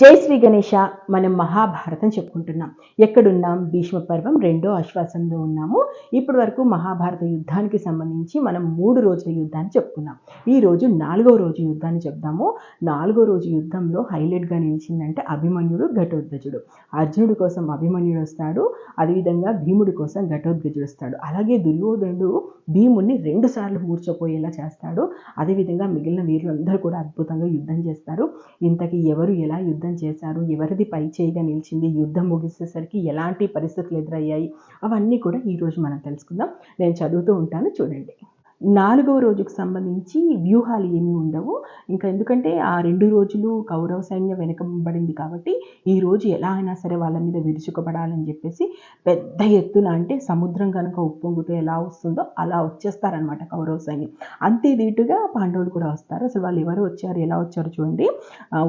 జై శ్రీ గణేష మనం మహాభారతం చెప్పుకుంటున్నాం. ఎక్కడున్నాం? భీష్మ పర్వం రెండో ఆశ్వాసంలో ఉన్నాము. ఇప్పటి వరకు మహాభారత యుద్ధానికి సంబంధించి మనం మూడు రోజుల యుద్ధాన్ని చెప్పుకున్నాం. ఈ రోజు నాలుగో రోజు యుద్ధాన్ని చెప్దాము. నాలుగో రోజు యుద్ధంలో హైలైట్గా నిలిచిందంటే అభిమన్యుడు ఘటోద్గజుడు. అర్జునుడి కోసం అభిమన్యుడు వస్తాడు. అదేవిధంగా భీముడి కోసం ఘటోద్గజుడు వస్తాడు. అలాగే దుర్యోధనుడు భీముడిని రెండు సార్లు మూర్చపోయేలా చేస్తాడు. అదేవిధంగా మిగిలిన వీరులందరూ కూడా అద్భుతంగా యుద్ధం చేస్తారు. ఇంతకీ ఎవరు ఎలా యుద్ధం చేశారు. ఎవరిది పై చేయిగా నిలిచింది? యుద్ధం ముగిసేసరికి ఎలాంటి పరిస్థితులు ఎదురయ్యాయి? అవన్నీ కూడా ఈరోజు మనం తెలుసుకుందాం. నేను చదువుతూ ఉంటాను. చూడండి. నాలుగవ రోజుకు సంబంధించి వ్యూహాలు ఏమీ ఉండవు. ఇంకా ఎందుకంటే ఆ రెండు రోజులు కౌరవ సైన్యం వెనకబడింది కాబట్టి ఈ రోజు ఎలా అయినా సరే వాళ్ళ మీద విరుచుకుపడాలని చెప్పేసి పెద్ద ఎత్తున అంటే సముద్రం కనుక ఉప్పొంగుతో ఎలా వస్తుందో అలా వచ్చేస్తారనమాట కౌరవ సైన్యం. అంతే దీటుగా పాండవులు కూడా వస్తారు. అసలు వాళ్ళు ఎవరు వచ్చారు ఎలా వచ్చారు చూడండి.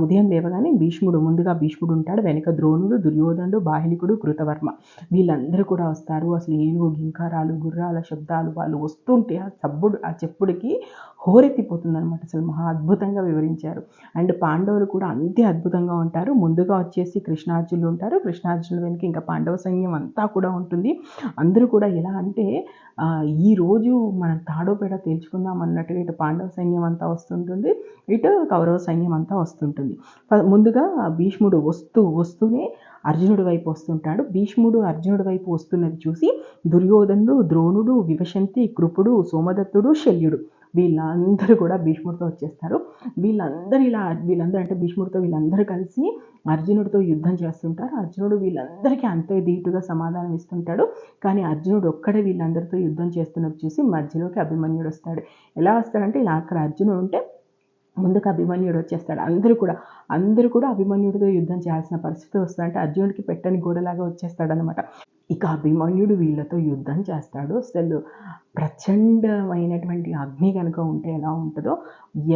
ఉదయం లేవగానే భీష్ముడు ముందుగా భీష్ముడు ఉంటాడు. వెనక ద్రోణుడు దుర్యోధనుడు బాహిలికుడు కృతవర్మ. వీళ్ళందరూ కూడా వస్తారు. అసలు ఏనుగు గింకారాలు గుర్రాల శబ్దాలు వాళ్ళు వస్తుంటే ఆ సబ్బుడు ఆ చెప్పుడికి హోరెత్తిపోతుందనమాట అసలు మహా అద్భుతంగా వివరించారు. అండ్ పాండవులు కూడా అంతే అద్భుతంగా ఉంటారు. ముందుగా వచ్చేసి కృష్ణార్జునులు ఉంటారు. కృష్ణార్జునుల వెనక ఇంకా పాండవ సైన్యం అంతా కూడా ఉంటుంది. అందరూ కూడా ఎలా అంటే ఈ రోజు మనం తాడోపేడ తేల్చుకుందాం అన్నట్టుగా ఇటు పాండవ సైన్యం అంతా వస్తుంటుంది. ఇటు కౌరవ సైన్యం అంతా వస్తుంటుంది. ముందుగా భీష్ముడు వస్తూ వస్తూనే అర్జునుడి వైపు వస్తుంటాడు. భీష్ముడు అర్జునుడి వైపు వస్తున్నది చూసి దుర్యోధనుడు ద్రోణుడు వివశంతి కృపుడు సోమదత్తుడు శల్యుడు. వీళ్ళందరూ కూడా భీష్ముడితో వచ్చేస్తారు. వీళ్ళందరూ ఇలా వీళ్ళందరూ అంటే భీష్ముడితో వీళ్ళందరూ కలిసి అర్జునుడితో యుద్ధం చేస్తుంటారు. అర్జునుడు వీళ్ళందరికీ అంతే ధీటుగా సమాధానం ఇస్తుంటాడు. కానీ అర్జునుడు ఒక్కడే వీళ్ళందరితో యుద్ధం చేస్తున్నది చూసి మధ్యలోకి అభిమన్యుడు వస్తాడు. ఎలా వస్తాడంటే ఇలా అక్కడ అర్జునుడు ఉంటే ముందుకు అభిమన్యుడు వచ్చేస్తాడు. అందరూ కూడా అందరూ కూడా అభిమన్యుడితో యుద్ధం చేయాల్సిన పరిస్థితి వస్తుందంటే అర్జునుడికి పెట్టని గోడలాగా వచ్చేస్తాడు అనమాట ఇక అభిమన్యుడు వీళ్ళతో యుద్ధం చేస్తాడు. అసలు ప్రచండమైనటువంటి అగ్ని కనుక ఉంటే ఎలా ఉంటుందో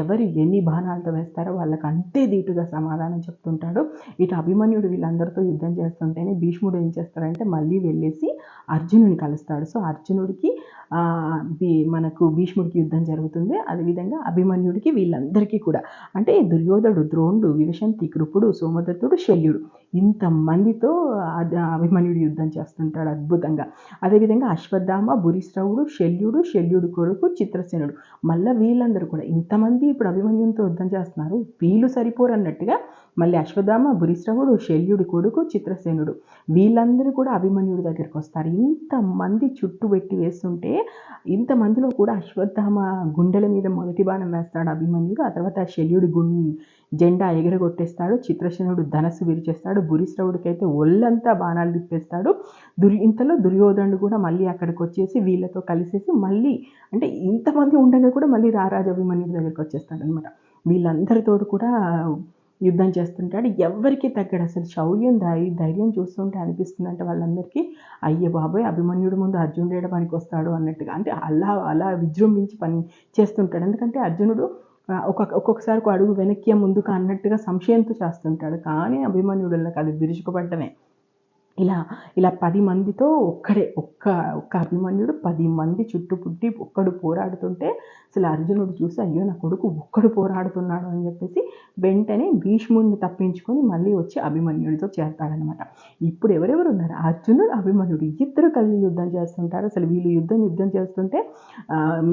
ఎవరు ఎన్ని బాణాలతో వేస్తారో వాళ్ళకి అంతే దీటుగా సమాధానం చెప్తుంటాడు. ఇటు అభిమన్యుడు వీళ్ళందరితో యుద్ధం చేస్తుంటేనే భీష్ముడు ఏం చేస్తాడంటే మళ్ళీ వెళ్ళేసి అర్జునుని కలుస్తాడు. సో అర్జునుడికి మనకు భీష్ముడికి యుద్ధం జరుగుతుంది. అదేవిధంగా అభిమన్యుడికి వీళ్ళందరికీ కూడా. అంటే దుర్యోధుడు ద్రోణుడు వివశంతి కృపుడు సోమదత్తుడు శల్యుడు ఇంతమందితో అభిమన్యుడు యుద్ధం చేస్తుంటాడు అద్భుతంగా. అదేవిధంగా అశ్వత్థామ భూరిశ్రవుడు శల్యుడు శల్యుడు కొరకు చిత్రసేనుడు. మళ్ళీ వీళ్ళందరూ కూడా ఇంతమంది ఇప్పుడు అభిమన్యునితో యుద్ధం చేస్తున్నారు. వీళ్ళు సరిపోరు అన్నట్టుగా మళ్ళీ అశ్వత్థామ భూరిశ్రవుడు శల్యుడి కొడుకు చిత్రసేనుడు. వీళ్ళందరూ కూడా అభిమన్యుడి దగ్గరికి వస్తారు. ఇంతమంది చుట్టూ పెట్టి వేస్తుంటే ఇంతమందిలో కూడా అశ్వత్థామ గుండెల మీద మొదటి బాణం వేస్తాడు అభిమన్యుడు. ఆ తర్వాత శల్యుడి గుం జెండా ఎగరగొట్టేస్తాడు. చిత్రసేనుడు ధనస్సు విరిచేస్తాడు. భూరిశ్రవుడికి ఒళ్ళంతా బాణాలు తిప్పేస్తాడు. దుర్ ఇంతలో దుర్యోధనుడు కూడా మళ్ళీ అక్కడికి వచ్చేసి వీళ్ళతో కలిసేసి మళ్ళీ అంటే ఇంతమంది ఉండగా కూడా మళ్ళీ రారాజ అభిమన్యుడి దగ్గరికి వచ్చేస్తాడు అనమాట వీళ్ళందరితో కూడా యుద్ధం చేస్తుంటాడు. ఎవరికి తగ్గడు. అసలు శౌర్యం ధై ధైర్యం చూస్తుంటే అనిపిస్తుందంటే వాళ్ళందరికీ అయ్యే బాబోయ్ అభిమన్యుడు ముందు అర్జునుడు ఏడ పనికి వస్తాడు అన్నట్టుగా. అంటే అలా అలా విజృంభించి పని చేస్తుంటాడు. ఎందుకంటే అర్జునుడు ఒక్కొక్క ఒక్కొక్కసారి ఒక అడుగు వెనక్కి ముందుకు అన్నట్టుగా సంశయంతో చేస్తుంటాడు. కానీ అభిమన్యుడులకు అది విరుచుకుపడ్డమే. ఇలా ఇలా పది మందితో ఒక్కడే ఒక్క ఒక్క అభిమన్యుడు పది మంది చుట్టూ పుట్టి ఒక్కడు పోరాడుతుంటే అసలు అర్జునుడు చూసి అయ్యో నా కొడుకు ఒక్కడు పోరాడుతున్నాడు అని చెప్పేసి వెంటనే భీష్ముడిని తప్పించుకొని మళ్ళీ వచ్చి అభిమన్యుడితో చేరతాడనమాట ఇప్పుడు ఎవరెవరు ఉన్నారు? అర్జునుడు అభిమన్యుడు ఇద్దరు కలిసి యుద్ధం చేస్తుంటారు. అసలు వీళ్ళు యుద్ధం యుద్ధం చేస్తుంటే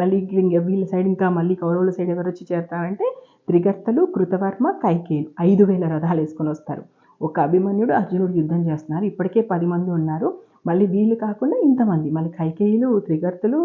మళ్ళీ వీళ్ళ సైడ్ ఇంకా మళ్ళీ కౌరవుల సైడ్ ఎవరు వచ్చి చేరతారంటే త్రిగర్తలు కృతవర్మ కైకేయులు ఐదు వేల రథాలు వేసుకొని వస్తారు. ఒక అభిమన్యుడు అర్జునుడు యుద్ధం చేస్తున్నారు. ఇప్పటికే పది మంది ఉన్నారు. మళ్ళీ వీళ్ళు కాకుండా ఇంతమంది మళ్ళీ కైకేయులు త్రిగర్తులు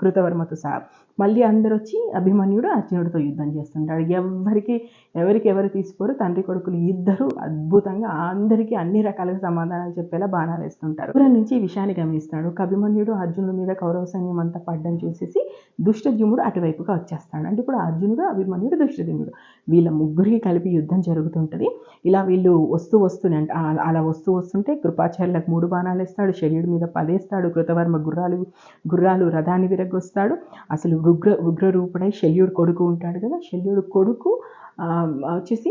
కృతవర్మతో సహా. మళ్ళీ అందరూ వచ్చి అభిమన్యుడు అర్జునుడితో యుద్ధం చేస్తుంటాడు. ఎవరికి ఎవరికి ఎవరు తీసుకోరు తండ్రి కొడుకులు ఇద్దరు అద్భుతంగా అందరికీ అన్ని రకాలుగా సమాధానాలు చెప్పేలా బాణాలు వేస్తుంటారు. దూరం నుంచి ఈ విషయాన్ని గమనిస్తాడు అభిమన్యుడు అర్జునుడి మీద కౌరవ సైన్యం అంతా పడ్డం చూసేసి దుష్టజుముడు అటువైపుగా వచ్చేస్తాడు. అంటే ఇప్పుడు అర్జునుడు అభిమన్యుడు దుష్టజుముడు వీళ్ళ ముగ్గురికి కలిపి యుద్ధం జరుగుతుంటుంది. ఇలా వీళ్ళు వస్తూ వస్తూనే అంటే అలా వస్తూ వస్తుంటే కృపాచార్యులకు మూడు బాణాలు వేస్తాడు శరీరుడి మీద పదేస్తాడు కృతవర్మ గుర్రాలు గుర్రాలు రథాన్ని విరగొస్తాడు అసలు ఉగ్ర ఉగ్రరూపుడై శల్యుడు కొడుకు ఉంటాడు కదా శల్యుడు కొడుకు వచ్చేసి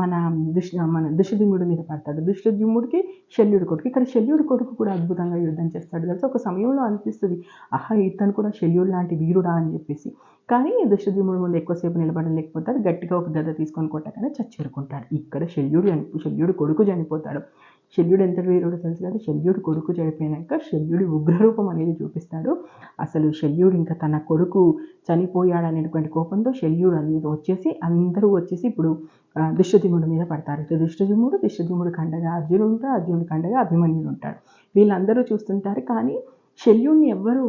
మన దుష్ మన దుష్యద్యుమ్నుడి మీద పడతాడు. దుష్టుద్యుముడికి శల్యుడు కొడుకు ఇక్కడ శల్యుడు కొడుకు కూడా అద్భుతంగా యుద్ధం చేస్తాడు కలిసి ఒక సమయంలో అనిపిస్తుంది ఆహా ఇతను కూడా శల్యుడు లాంటి వీరుడా అని చెప్పేసి. కానీ దుష్యద్యుమ్నుడి ముందు ఎక్కువసేపు నిలబడలేకపోతాడు గట్టిగా ఒక గద తీసుకొని కొట్టగానే చచ్చేరుకుంటాడు. ఇక్కడ శల్యుడు చనిపో శల్యుడు కొడుకు చనిపోతాడు. శల్యుడు ఎంత వీరుడు తెలుసు కదా? శల్యుడు కొడుకు చనిపోయినాక శల్యుడి ఉగ్రరూపం అనేది చూపిస్తాడు. అసలు శల్యుడు ఇంకా తన కొడుకు చనిపోయాడనేటువంటి కోపంతో శల్యుడు అనేది వచ్చేసి అందరూ వచ్చేసి ఇప్పుడు ఆ, మీద పడతారు. ఇటు దుష్యద్యుమ్నుడు కండగా అర్జునుడు ఉంటాడు అర్జునుడు కండగా అభిమన్యుడు ఉంటాడు. వీళ్ళందరూ చూస్తుంటారు కానీ శల్యుణ్ణి ఎవ్వరూ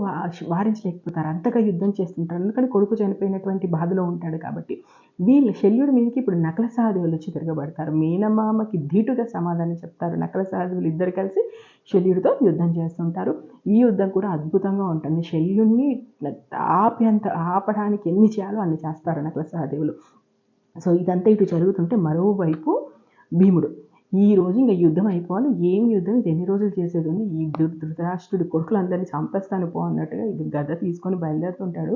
వారించలేకపోతారు. అంతగా యుద్ధం చేస్తుంటారు. ఎందుకంటే కొడుకు చనిపోయినటువంటి బాధలో ఉంటాడు కాబట్టి వీళ్ళు శల్యుడి మీదకి ఇప్పుడు నకల సహదేవులు వచ్చి తిరగబడతారు. మేనమామకి ధీటుగా సమాధానం చెప్తారు. నకల సహదేవులు ఇద్దరు కలిసి శల్యుడితో యుద్ధం చేస్తుంటారు. ఈ యుద్ధం కూడా అద్భుతంగా ఉంటుంది. శల్యుణ్ణి ఆపేంత ఆపడానికి ఎన్ని చేయాలో అన్ని చేస్తారు నకల సహదేవులు సో ఇదంతా ఇటు జరుగుతుంటే మరోవైపు భీముడు ఈ రోజు ఇంకా యుద్ధం అయిపోవాలి. ఏం యుద్ధం? ఇది ఎన్ని రోజులు చేసేది ఉంది? ఈ ధృతరాష్ట్రుడి కొడుకులందరినీ చంపేస్తాను పో అన్నట్టుగా ఇది గద తీసుకొని బయలుదేరుతుంటాడు.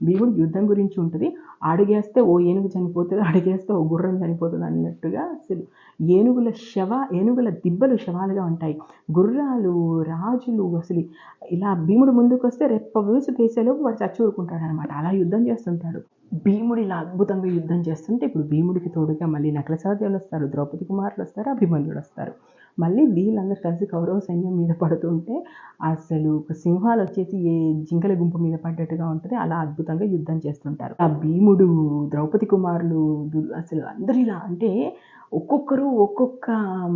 భీముడు యుద్ధం గురించి ఉంటుంది. అడిగేస్తే ఓ ఏనుగు చనిపోతుంది అడిగేస్తే ఓ గుర్రం చనిపోతుంది అన్నట్టుగా అసలు ఏనుగుల శవ ఏనుగుల దిబ్బలు శవాలుగా ఉంటాయి. గుర్రాలు రాజులు అసలు ఇలా భీముడు ముందుకు వస్తే రెప్ప వేసి తీసేలోపు వాడు చచ్చూరుకుంటాడు అనమాట అలా యుద్ధం చేస్తుంటాడు. భీముడు ఇలా అద్భుతంగా యుద్ధం చేస్తుంటే ఇప్పుడు భీముడికి తోడుగా మళ్ళీ నకల వస్తారు ద్రౌపది కుమారులు వస్తారు అభిమన్యుడు వస్తారు. మళ్ళీ వీళ్ళందరూ కలిసి కౌరవ సైన్యం మీద పడుతుంటే అసలు ఒక సింహాలు వచ్చేసి ఏ జింకల గుంపు మీద పడ్డట్టుగా ఉంటుంది అలా అద్భుతంగా యుద్ధం చేస్తుంటారు. ఆ భీముడు ద్రౌపది కుమారులు అసలు అందరూ ఇలా అంటే ఒక్కొక్కరు ఒక్కొక్క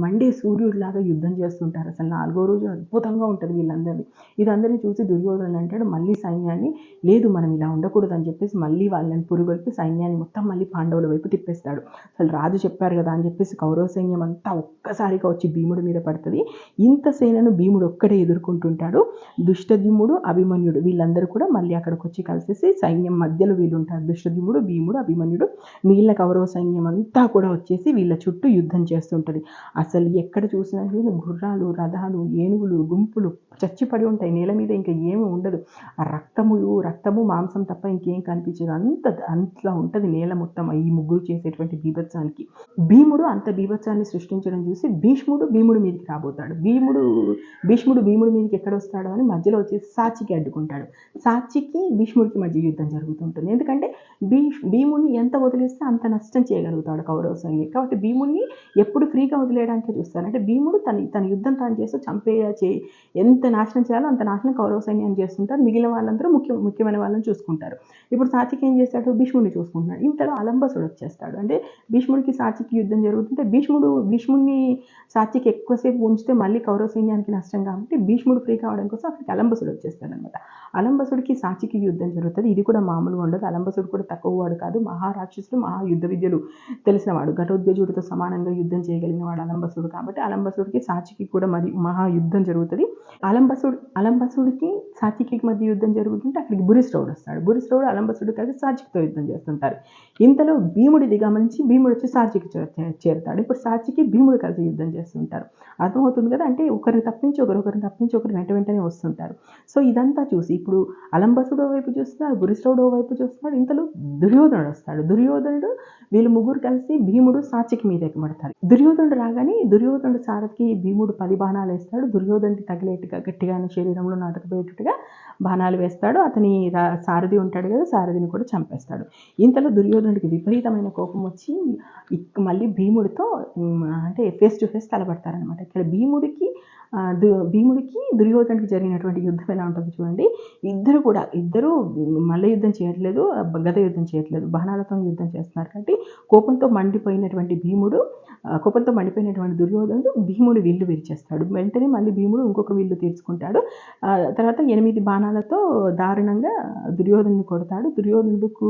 మండే సూర్యుడిలాగా యుద్ధం చేస్తుంటారు. అసలు నాలుగో రోజు అద్భుతంగా ఉంటుంది వీళ్ళందరినీ ఇదందరినీ చూసి దుర్యోధన అంటాడు మళ్ళీ సైన్యాన్ని లేదు మనం ఇలా ఉండకూడదు అని చెప్పేసి మళ్ళీ వాళ్ళని పురుగొల్పి సైన్యాన్ని మొత్తం మళ్ళీ పాండవుల వైపు తిప్పేస్తాడు. అసలు రాజు చెప్పారు కదా అని చెప్పేసి కౌరవ సైన్యం అంతా ఒక్కసారిగా వచ్చి భీముడి మీద పడుతుంది. ఇంత సేనను భీముడు ఒక్కడే ఎదుర్కొంటుంటాడు. దుష్టద్యుముడు అభిమన్యుడు వీళ్ళందరూ కూడా మళ్ళీ అక్కడికి వచ్చి కలిసేసి సైన్యం మధ్యలో వీళ్ళు ఉంటారు దుష్టద్యుమ్నుడు భీముడు అభిమన్యుడు మిగిలిన కౌరవ సైన్యం అంతా కూడా వచ్చేసి వీళ్ళ చుట్టూ యుద్ధం చేస్తుంటుంది. అసలు ఎక్కడ చూసినా గుర్రాలు రథాలు ఏనుగులు గుంపులు చచ్చిపడి ఉంటాయి. నేల మీద ఇంకా ఏమీ ఉండదు. రక్తము రక్తము మాంసం తప్ప ఇంకేం కనిపించదు. అంత అంతలా ఉంటుంది నేల మొత్తం ఈ ముగ్గురు చేసేటువంటి బీభత్సానికి. భీముడు అంత బీభత్సాన్ని సృష్టించడం చూసి భీష్ముడు భీముడి మీదకి రాబోతాడు. భీముడు భీష్ముడు భీముడి మీదకి ఎక్కడ వస్తాడో అని మధ్యలో వచ్చేసి సాచికి అడ్డుకుంటాడు. సాచికి భీష్ముడికి మధ్య యుద్ధం జరుగుతుంటుంది ఎందుకంటే భీ భీముడిని ఎంత వదిలేస్తే అంత నష్టం చేయగలుగుతాడు కౌరవ సైన్యం. కాబట్టి భీముడిని ఎప్పుడు ఫ్రీగా వదిలేయడానికి చూస్తారు అంటే భీముడు తన తన యుద్ధం తాను చేస్తూ చంపే చే ఎంత నాశనం చేయాలో అంత నాశనం కౌరవ సైన్యాన్ని చేస్తుంటారు. మిగిలిన వాళ్ళందరూ ముఖ్య ముఖ్యమైన వాళ్ళని చూసుకుంటారు. ఇప్పుడు సాచికి ఏం చేస్తాడు? భీష్ముడిని చూసుకుంటున్నాడు. ఇంతలో అలంబసుడు వచ్చేస్తాడు. అంటే భీష్ముడికి సాచికి యుద్ధం జరుగుతుంటే భీష్ముడు భీష్ముడిని సాచికి ఎక్కువసేపు ఉంచితే మళ్ళీ కౌరవ సైన్యానికి నష్టం కాబట్టి భీష్ముడు ఫ్రీ కావడం కోసం అక్కడికి అలంబసుడు వచ్చేస్తాడు అనమాట అలంబసుడికి సాచికి యుద్ధం జరుగుతుంది. ఇది కూడా మామూలుగా ఉండదు. అలంబసుడు కూడా తక్కువ వాడు కాదు. మహారాక్షసుడు మహా యుద్ధ విద్యలు తెలిసినవాడు ఘటోద్గజుడితో సమానంగా యుద్ధం చేయగలిగిన వాడు అలంబసుడు. కాబట్టి అలంబసుడికి సాచికి కూడా మరి మహా యుద్ధం జరుగుతుంది. అలంబసుడు అలంబసుడికి సాచికి మధ్య యుద్ధం జరుగుతుంటే అక్కడికి బురిశ్రవుడు వస్తాడు. బురిశ్రవుడు అలంబసుడు కలిసి సాచికితో యుద్ధం చేస్తుంటారు. ఇంతలో భీముడి దిగమనించి భీముడు వచ్చి సాచికి చేరుతాడు. ఇప్పుడు సాచికి భీముడు కలిసి యుద్ధం చేస్తుంటారు. అర్థమవుతుంది కదా? అంటే ఒకరిని తప్పించి ఒకరు ఒకరిని తప్పించి ఒకరు వెంట వెంటనే వస్తుంటారు. సో ఇదంతా చూసి ఇప్పుడు అలంబసుడు వైపు చూస్తున్నాడు బురిశ్రవుడు వైపు చూస్తున్నాడు. ఇంతలో దుర్యోధనుడు వస్తాడు. దుర్యోధనుడు వీళ్ళు ముగ్గురు కలిసి భీముడు సాచికి మీద ఎగబడతారు దుర్యోధనుడు రాగానే దుర్యోధనుడు సారథికి భీముడు పది బాణాలు వేస్తాడు దుర్యోధనుడికి తగిలేట్టుగా గట్టిగానే శరీరంలో నాటకపోయేటట్టుగా బాణాలు వేస్తాడు. అతని రా- సారథి ఉంటాడు కదా సారథిని కూడా చంపేస్తాడు. ఇంతలో దుర్యోధనుడికి విపరీతమైన కోపం వచ్చి మళ్ళీ భీముడితో అంటే ఫేస్ టు ఫేస్ తలబడతారనమాట ఇక్కడ భీముడికి దు భీముడికి దుర్యోధనుడికి జరిగినటువంటి యుద్ధం ఎలా ఉంటుంది చూడండి. ఇద్దరు కూడా ఇద్దరు మల్ల యుద్ధం చేయట్లేదు గద యుద్ధం చేయట్లేదు. బాణాలతో యుద్ధం చేస్తున్నారు కాబట్టి కోపంతో మండిపోయినటువంటి భీముడు కోపంతో మండిపోయినటువంటి దుర్యోధనుడు భీముడు విల్లు విరిచేస్తాడు. వెంటనే మళ్ళీ భీముడు ఇంకొక విల్లు తీర్చుకుంటాడు. తర్వాత ఎనిమిది బాణాలతో దారుణంగా దుర్యోధనుని కొడతాడు. దుర్యోధనుడుకు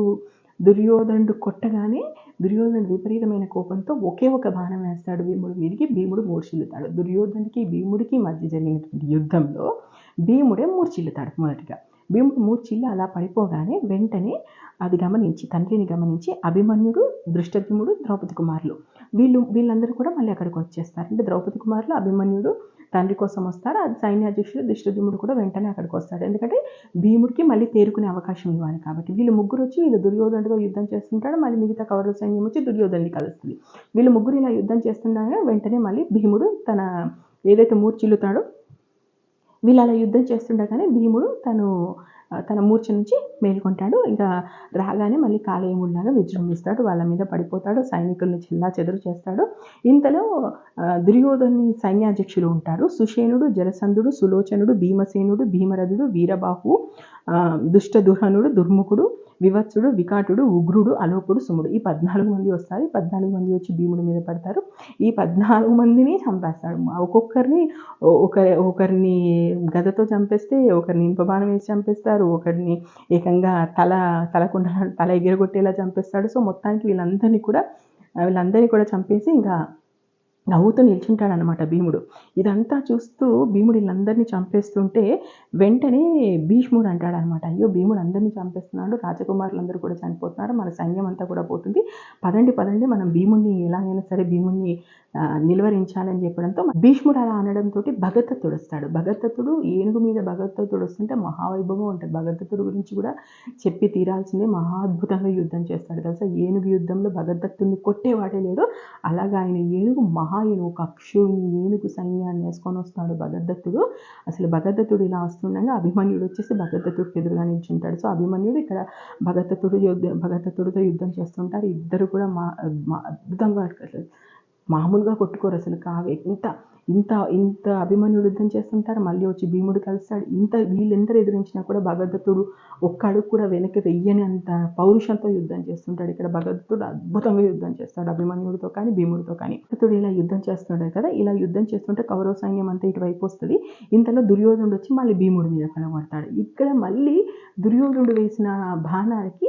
దుర్యోధనుడు కొట్టగానే దుర్యోధనుడు విపరీతమైన కోపంతో ఒకే ఒక బాణం వేస్తాడు. భీముడు మీదికి భీముడు మూర్ఛిల్లుతాడు దుర్యోధనుడికి భీముడికి మధ్య జరిగినటువంటి యుద్ధంలో భీముడే మూర్ఛిల్లుతాడు మొదటిగా. భీముడు మూర్చిల్లు అలా పడిపోగానే వెంటనే అది గమనించి తండ్రిని గమనించి అభిమన్యుడు దృష్టద్యుముడు ద్రౌపది కుమారులు వీళ్ళు వీళ్ళందరూ కూడా మళ్ళీ అక్కడికి వచ్చేస్తారు. అంటే ద్రౌపది కుమారులు అభిమన్యుడు తండ్రి కోసం వస్తారు? అది సైన్యాధ్యక్షుడు దిష్టద్యుమ్నుడు కూడా వెంటనే అక్కడికి వస్తాడు ఎందుకంటే భీముడికి మళ్ళీ తేరుకునే అవకాశం ఇవ్వాలి కాబట్టి. వీళ్ళు ముగ్గురు వచ్చి వీళ్ళు దుర్యోధనుడితో యుద్ధం చేస్తుంటాడు. మళ్ళీ మిగతా కౌరవ సైన్యం వచ్చి దుర్యోధనుని కలుస్తుంది. వీళ్ళు ముగ్గురు ఇలా యుద్ధం చేస్తుండగా వెంటనే మళ్ళీ భీముడు తన ఏదైతే మూర్చిల్లుతాడో వీళ్ళు అలా యుద్ధం చేస్తుండగానే భీముడు తను తన మూర్ఛ నుంచి మేల్కొంటాడు. ఇంకా రాగానే మళ్ళీ కాలేయముడిలాగా విజృంభిస్తాడు. వాళ్ళ మీద పడిపోతాడు. సైనికుల్ని చిల్లా చెదురు చేస్తాడు. ఇంతలో దుర్యోధని సైన్యాధ్యక్షులు ఉంటారు. సుషేనుడు జలసంధుడు సులోచనుడు భీమసేనుడు భీమరథుడు వీరబాహు దుష్టదుహనుడు దుర్ముఖుడు వివత్సుడు వికాటుడు ఉగ్రుడు అలోకుడు సుముడు. ఈ పద్నాలుగు మంది వస్తారు. ఈ పద్నాలుగు మంది వచ్చి భీముడి మీద పడతారు. ఈ పద్నాలుగు మందిని చంపేస్తాడు ఒక్కొక్కరిని ఒక ఒకరి ఒకరిని గదతో చంపేస్తే ఒకరిని ఇనుపబాణం వేసి చంపేస్తారు. ఒకరిని ఏకంగా తల తలకుండా తల ఎగిరగొట్టేలా చంపేస్తాడు. సో మొత్తానికి వీళ్ళందరినీ కూడా వీళ్ళందరినీ కూడా చంపేసి ఇంకా నవ్వుతూ నిల్చుంటాడనమాట భీముడు. ఇదంతా చూస్తూ భీముడు వీళ్ళందరినీ చంపేస్తుంటే వెంటనే భీష్ముడు అంటాడనమాట అయ్యో భీముడు అందరినీ చంపేస్తున్నాడు రాజకుమారులందరూ కూడా చనిపోతున్నారు మన సైన్యం అంతా కూడా పోతుంది. పదండి పదండి మనం భీముడిని ఎలాగైనా సరే భీముడిని నిలువరించాలని చెప్పడంతో భీష్ముడు అలా అనడంతో భగదత్తుడు వస్తాడు. భగదత్తుడు ఏనుగు మీద భగదత్తుడు వస్తుంటే మహావైభవం ఉంటుంది. భగదత్తుడు గురించి కూడా చెప్పి తీరాల్సిందే. మహాద్భుతంగా యుద్ధం చేస్తాడు. తెలుసా? ఏనుగు యుద్ధంలో భగదత్తుడిని కొట్టేవాడే లేడు. అలాగా ఆయన ఏనుగు మహా ఏనుగు ఒక అక్షుని ఏనుగు సైన్యాన్ని వేసుకొని వస్తాడు భగదత్తుడు అసలు భగద్దత్తుడు ఇలా వస్తుండగా అభిమన్యుడు వచ్చేసి భగద్దత్తుడికి ఎదురుగా నిల్చుంటాడు. సో అభిమన్యుడు ఇక్కడ భగదత్తుడు యుద్ధ భగదత్తుడితో యుద్ధం చేస్తుంటారు. ఇద్దరు కూడా మా అద్భుతంగా మామూలుగా కొట్టుకోరు అసలు కావే ఇంత ఇంత ఇంత అభిమన్యుడు యుద్ధం చేస్తుంటారు మళ్ళీ వచ్చి భీముడు కలుస్తాడు. ఇంత వీళ్ళెందరు ఎదిరించినా కూడా భగదత్తుడు ఒక్క అడుగు కూడా వెనక్కి వెయ్యని అంత పౌరుషంతో యుద్ధం చేస్తుంటాడు. ఇక్కడ భగదత్తుడు అద్భుతంగా యుద్ధం చేస్తాడు అభిమన్యుడితో కానీ భీముడితో కానీ. భగదత్తుడు ఇలా యుద్ధం చేస్తున్నాడు కదా ఇలా యుద్ధం చేస్తుంటే కౌరవ సైన్యం అంతా ఇటువైపు వస్తుంది. ఇంతలో దుర్యోధనుడు వచ్చి మళ్ళీ భీముడి మీద కలబడతాడు ఇక్కడ మళ్ళీ దుర్యోధనుడు వేసిన బాణాలకి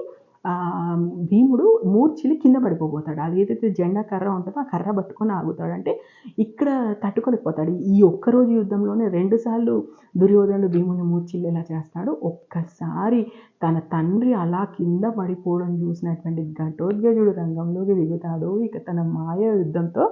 భీముడు మూర్చిలి కింద పడిపోతాడు అది ఏదైతే జెండా కర్ర ఉంటుందో ఆ కర్ర పట్టుకొని ఆగుతాడు. అంటే ఇక్కడ తట్టుకోలేకపోతాడు. ఈ ఒక్కరోజు యుద్ధంలోనే రెండుసార్లు దుర్యోధనుడు భీముని మూర్చిల్లేలా చేస్తాడు. ఒక్కసారి తన తండ్రి అలా కింద పడిపోవడం చూసినటువంటి ఘటోద్గజుడు రంగంలోకి దిగుతాడు. ఇక తన మాయ యుద్ధంతో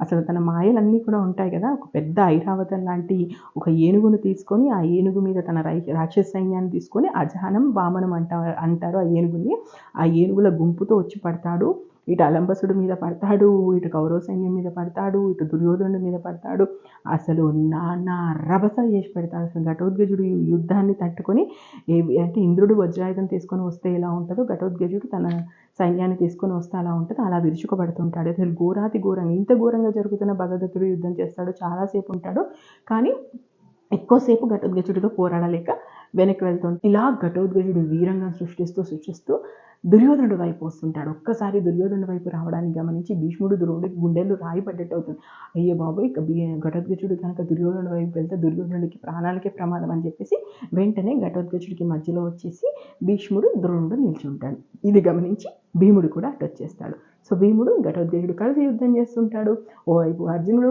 అసలు తన మాయలన్నీ కూడా ఉంటాయి కదా. ఒక పెద్ద ఐరావతం లాంటి ఒక ఏనుగును తీసుకొని ఆ ఏనుగు మీద తన రై రాక్షస సైన్యాన్ని తీసుకొని అజానం వామనం అంట అంటారు ఆ ఏనుగుని. ఆ ఏనుగుల గుంపుతో వచ్చి పడతాడు. ఇటు అలంబసుడు మీద పడతాడు ఇటు కౌరవ సైన్యం మీద పడతాడు ఇటు దుర్యోధనుడి మీద పడతాడు. అసలు నానా రభస చేసి పెడతాడు. అసలు ఘటోద్గజుడు యుద్ధాన్ని తట్టుకొని ఏ- అంటే ఇంద్రుడు వజ్రాయుధం తీసుకొని వస్తే ఎలా ఉంటుందో ఘటోద్గజుడు తన సైన్యాన్ని తీసుకొని వస్తే అలా ఉంటుంది. అలా విరుచుకుపడుతుంటాడు. అసలు ఘోరాతి ఘోరంగా ఇంత ఘోరంగా జరుగుతున్న భగదత్తుడు యుద్ధం చేస్తాడు చాలాసేపు ఉంటాడు. కానీ ఎక్కువసేపు ఘటోద్గజుడితో పోరాడలేక వెనక్కి వెళ్తుంటాడు ఇలా ఘటోద్గజుడు వీరంగా సృష్టిస్తూ సృష్టిస్తూ దుర్యోధనుడు వైపు వస్తుంటాడు. ఒక్కసారి దుర్యోధనుడు వైపు రావడానికి గమనించి భీష్ముడు దుర్యోధుడికి గుండెలు రాయి పడ్డట్టు అవుతుంది. అయ్యో బాబోయ్ ఇక ఘటోద్గజుడు కనుక దుర్యోధనుడు వైపు వెళ్తే దుర్యోధనుడికి ప్రాణాలకే ప్రమాదం అని చెప్పేసి వెంటనే ఘటోద్గజుడికి మధ్యలో వచ్చేసి భీష్ముడు ద్రోణుడు నిల్చుంటాడు. ఇది గమనించి భీముడు కూడా అటు వచ్చేస్తాడు సో భీముడు ఘటోద్గజుడు కలిసి యుద్ధం చేస్తుంటాడు. ఓవైపు అర్జునుడు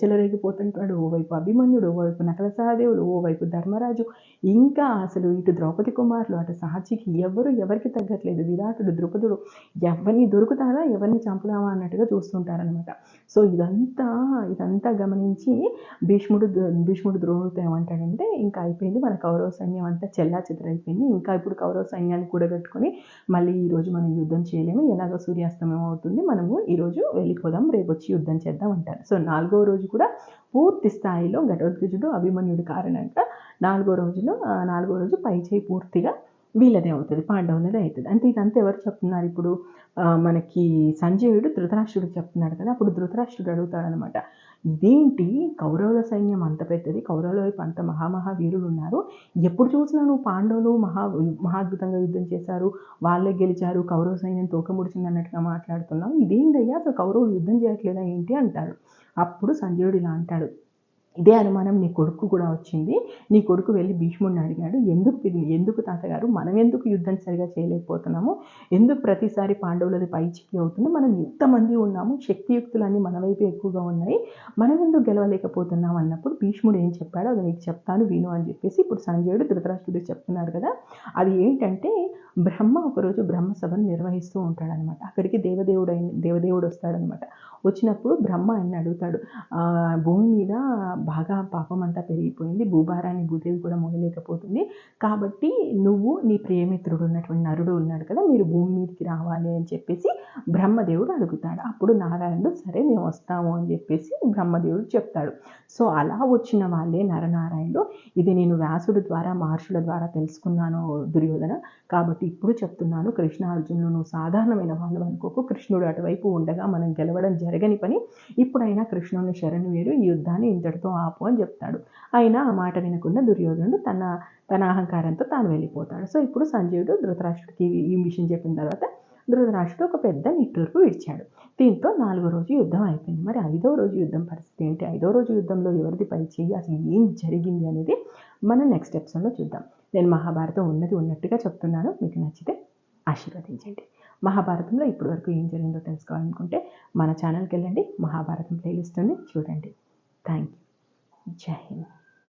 చెలరేగిపోతుంటాడు. ఓవైపు అభిమన్యుడు ఓవైపు నకల సహదేవుడు ఓవైపు ధర్మరాజు. ఇంకా అసలు ఇటు ద్రౌపది కుమారులు అటు సాచికి ఎవరు ఎవరికి తగ్గట్లేదు. విరాటుడు ద్రుపదుడు ఎవరిని దొరుకుతారా ఎవరిని చంపుదామా అన్నట్టుగా చూస్తుంటారనమాట సో ఇదంతా ఇదంతా గమనించి భీష్ముడు భీష్ముడు ద్రోణుడితో ఏమంటాడంటే ఇంకా అయిపోయింది మన కౌరవ సైన్యం అంతా చెల్లా చెదరైపోయింది ఇంకా ఇప్పుడు కౌరవ సైన్యాన్ని కూడగట్టుకొని మళ్ళీ ఈరోజు మనం యుద్ధం చేయలేము. ఎలాగో సూర్యాస్తమయం అవుతుంది. మనము ఈరోజు వెళ్ళిపోదాం రేపు వచ్చి యుద్ధం చేద్దాం అంటారు. సో నాలుగో రోజు కూడా పూర్తి స్థాయిలో ఘటోద్గజుడు అభిమన్యుడు కారణంగా నాలుగో రోజులో నాలుగో రోజు పై చేయి పూర్తిగా వీళ్ళదే అవుతుంది పాండవులదే అవుతుంది అంటే ఇదంతా ఎవరు చెప్తున్నారు? ఇప్పుడు మనకి సంజయుడు ధృతరాష్ట్రుడికి చెప్తున్నాడు కదా అప్పుడు ధృతరాష్ట్రుడు అడుగుతాడనమాట ఇదేంటి? కౌరవుల సైన్యం అంత పెద్దది కౌరవుల వైపు అంత మహామహా వీరులు ఉన్నారు. ఎప్పుడు చూసినా నువ్వు పాండవులు మహా మహాద్భుతంగా యుద్ధం చేశారు వాళ్ళే గెలిచారు కౌరవ సైన్యం తోకముడిచింది అన్నట్టుగా మాట్లాడుతున్నావు. ఇదేందయ్యా? అసలు కౌరవులు యుద్ధం చేయట్లేదా ఏంటి? అంటారు. అప్పుడు సంజయుడు ఇలా అంటాడు. ఇదే అనుమానం నీ కొడుకు కూడా వచ్చింది. నీ కొడుకు వెళ్ళి భీష్ముడిని అడిగాడు ఎందుకు ఎందుకు తాతగారు? మనం ఎందుకు యుద్ధం సరిగా చేయలేకపోతున్నాము? ఎందుకు ప్రతిసారి పాండవులది పైచికి అవుతుంది? మనం ఎంతమంది ఉన్నాము? శక్తియుక్తులన్నీ మన వైపు ఎక్కువగా ఉన్నాయి. మనం ఎందుకు గెలవలేకపోతున్నాం? అన్నప్పుడు భీష్ముడు ఏం చెప్పాడో? అది నీకు చెప్తాను విను అని చెప్పేసి ఇప్పుడు సంజయుడు ధృతరాష్ట్రుడికి చెప్తున్నాడు కదా. అది ఏంటంటే బ్రహ్మ ఒకరోజు బ్రహ్మ సభను నిర్వహిస్తూ ఉంటాడనమాట. అక్కడికి దేవదేవుడు అయిన దేవదేవుడు వస్తాడనమాట. వచ్చినప్పుడు బ్రహ్మ ఆయన అడుగుతాడు భూమి మీద బాగా పాపం అంతా పెరిగిపోయింది భూభారాన్ని భూదేవి కూడా మోయలేకపోతుంది. కాబట్టి నువ్వు నీ ప్రియమిత్రుడు ఉన్నటువంటి నరుడు ఉన్నాడు కదా మీరు భూమి మీదకి రావాలి అని చెప్పేసి బ్రహ్మదేవుడు అడుగుతాడు. అప్పుడు నారాయణుడు సరే మేము వస్తాము అని చెప్పేసి బ్రహ్మదేవుడు చెప్తాడు. సో అలా వచ్చిన వాళ్ళే నరనారాయణుడు. ఇది నేను వ్యాసుడు ద్వారా మహర్షుల ద్వారా తెలుసుకున్నాను దుర్యోధన. కాబట్టి ఇప్పుడు చెప్తున్నాను కృష్ణ అర్జునులు నువ్వు సాధారణమైన వాళ్ళు అనుకోకు కృష్ణుడు అటువైపు ఉండగా మనం గెలవడం జరగని పని. ఇప్పుడైనా కృష్ణుని శరణు వేరు ఈ యుద్ధాన్ని ఇంతటితో ఆపు అని చెప్తాడు. అయినా ఆ మాట వినకుండా దుర్యోధనుడు తన తన అహంకారంతో తాను వెళ్ళిపోతాడు. సో ఇప్పుడు సంజయుడు ధృతరాష్ట్రుడికి ఈ- విషయం చెప్పిన తర్వాత ధృతరాష్ట్రుడు ఒక పెద్ద నిట్టూర్పు విడిచాడు. దీంతో నాలుగో రోజు యుద్ధం అయిపోయింది. మరి ఐదో రోజు యుద్ధం పరిస్థితి ఏంటి? ఐదో రోజు యుద్ధంలో ఎవరిది పై చేయి? అసలు ఏం జరిగింది అనేది మనం నెక్స్ట్ ఎపిసోడ్లో చూద్దాం. నేను మహాభారతం ఉన్నది ఉన్నట్టుగా చెప్తున్నాను. మీకు నచ్చితే ఆశీర్వదించండి. మహాభారతంలో ఇప్పటి వరకు ఏం జరిగిందో తెలుసుకోవాలనుకుంటే మన ఛానల్కి వెళ్ళండి. మహాభారతం ప్లేలిస్ట్ ఉంది చూడండి. థ్యాంక్ యూ జై హింద్.